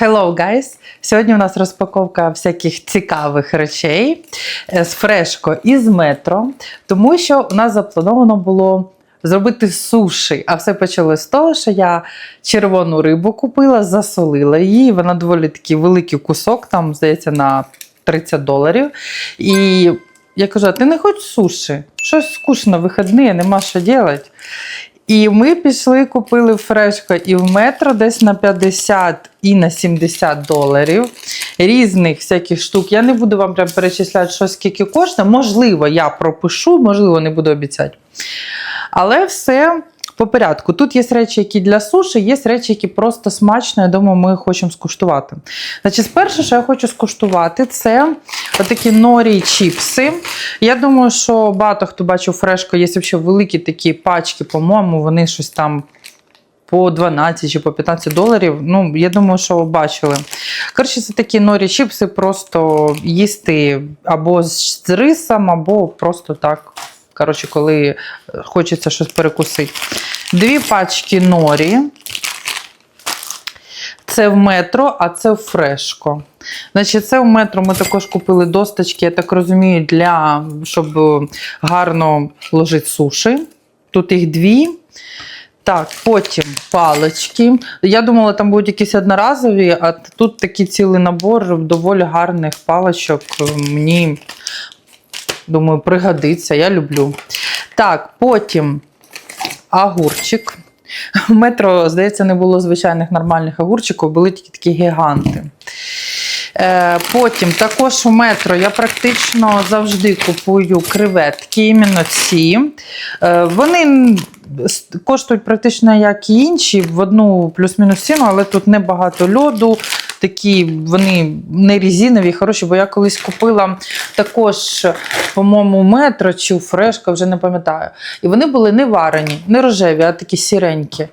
Hello, guys! Сьогодні у нас розпаковка всяких цікавих речей е, з фрешко і з метро, тому що у нас заплановано було зробити суші. А все почалось з того, що я червону рибу купила, засолила її. Вона доволі такий великий кусок, там, здається, на 30 доларів. І я кажу: а ти не хочеш суші? Щось скучно, вихідні, нема що робити. І ми пішли, купили фрешко і в метро десь на 50 і на 70 доларів різних всяких штук. Я не буду вам прям перечисляти, що скільки коштує. Можливо, я пропишу, можливо, не буду обіцяти. Але все по порядку. Тут є речі, які для суші, є речі, які просто смачно, я думаю, ми хочемо скуштувати. Значить, перше, що я хочу скуштувати, це отакі норі чіпси. Я думаю, що багато хто бачив фрешко, є взагалі великі такі пачки, по-моєму, вони щось там. По 12 чи по 15 доларів. Ну, я думаю, що бачили. Коротше, це такі норі чіпси, просто їсти або з рисом, або просто так. Коротше, коли хочеться щось перекусити. Дві пачки норі. Це в метро, а це в фрешко. Значить, це в метро ми також купили досточки, я так розумію, для щоб гарно ложити суші. Тут їх дві. Так, потім палички. Я думала, там будуть якісь одноразові, а тут такий цілий набор доволі гарних паличок. Мені, думаю, пригодиться. Я люблю. Так, потім огурчик. В метро, здається, не було звичайних нормальних огурчиків, були тільки такі гіганти. Е, Потім також у метро я практично завжди купую креветки, іменно ці. Е, Вони коштують практично як і інші, в одну плюс-мінус ціну, але тут небагато льоду. Такі вони не різинові, хороші, бо я колись купила також, по-моєму, метро чи фрешка, вже не пам'ятаю. І вони були не варені, не рожеві, а такі сіренькі.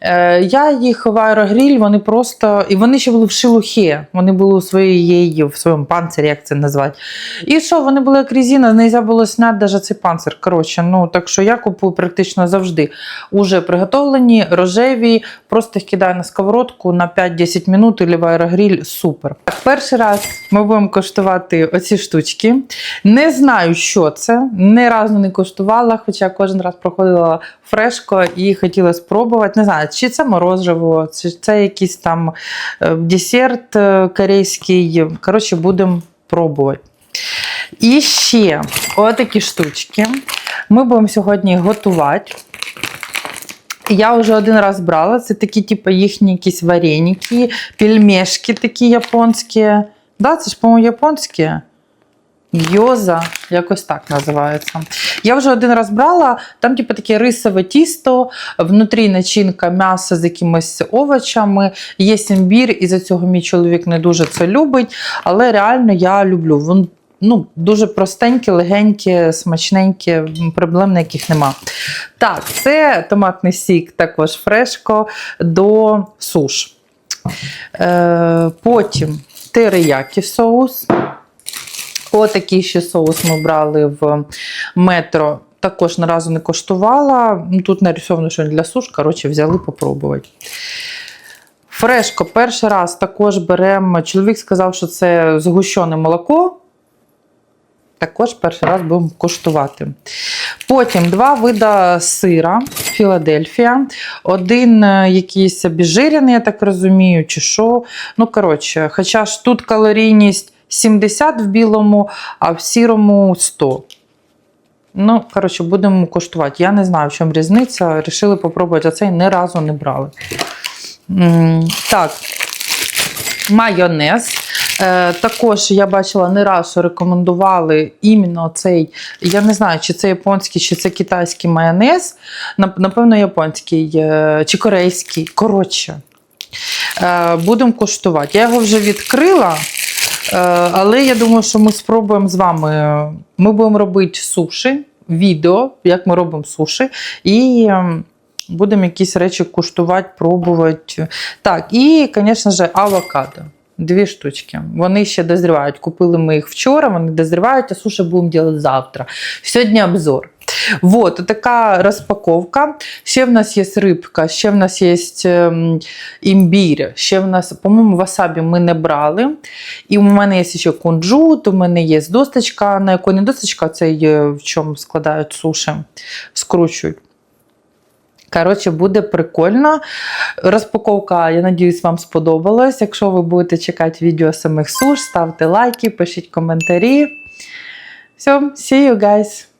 Е, я їх в аерогріль, вони просто. І вони ще були в шелухі, вони були у своєї, в своєму панцирі, як це назвати. І що, вони були як резина, не можна було зняти навіть цей панцир. Коротше, ну так що я купую практично завжди. Уже приготовлені, рожеві, просто їх кидаю на сковородку на 5-10 минут і в аерогріль. Супер. Так, перший раз ми будемо коштувати оці штучки. Не знаю, що це, ні разу не коштувала, хоча кожен раз проходила фрешко і хотіла спробувати. Не знаю, чи це морозиво, чи це якийсь там е, десерт е, корейський. Коротше, будемо пробувати. І ще отакі штучки. Ми будемо сьогодні готувати. Я вже один раз брала. Це такі, типу, їхні якісь вареники, пельмешки такі японські. Да, це ж, по-моєму, японські. Йоза, якось так називається. Я вже один раз брала, там, типу, таке рисове тісто, внутрі начинка м'яса з якимись овочами, є імбір, і за цього мій чоловік не дуже це любить. Але реально я люблю. Вон, ну, дуже простеньке, легеньке, смачненьке, проблем ніяких нема. Так, це томатний сік, також фрешко до суш. Е, потім териякі соус. Отакий ще соус ми брали в метро. Також ні разу не коштувала. Тут нарисовано, що для суш, коротше, взяли попробувати. Фрешко, перший раз також беремо. Чоловік сказав, що це згущене молоко. Також перший раз будемо коштувати. Потім два вида сира Філадельфія. Один е, якийсь обіжирений, я так розумію, чи що. Ну, коротше, хоча ж тут калорійність 70 в білому, а в сірому 100. Ну, коротше, будемо коштувати. Я не знаю, в чому різниця. Рішили попробувати, а цей ні разу не брали. Так, майонез. Е, також я бачила не раз, що рекомендували іменно цей, я не знаю, чи це японський, чи це китайський майонез. Напевно, японський е, чи корейський. Коротше, е, будемо коштувати. Я його вже відкрила. Е, Але я думаю, що ми спробуємо з вами. Ми будемо робити суші, відео, як ми робимо суші, і ем, будемо якісь речі куштувати, пробувати. Так, і, звісно ж, авокадо. Дві штучки. Вони ще дозрівають. Купили ми їх вчора, вони дозрівають, а суші будемо робити завтра. Сьогодні обзор. Вот, така розпаковка. Ще в нас є рибка, ще в нас є ем, імбір, ще в нас, по-моєму, васабі ми не брали. І у мене є ще кунжут, у мене є досточка, на яку не досточка, це є, в чому складають суші, скручують. Коротше, буде прикольно. Розпаковка, я надіюсь, вам сподобалась. Якщо ви будете чекати відео самих суш, ставте лайки, пишіть коментарі. Все, see you guys!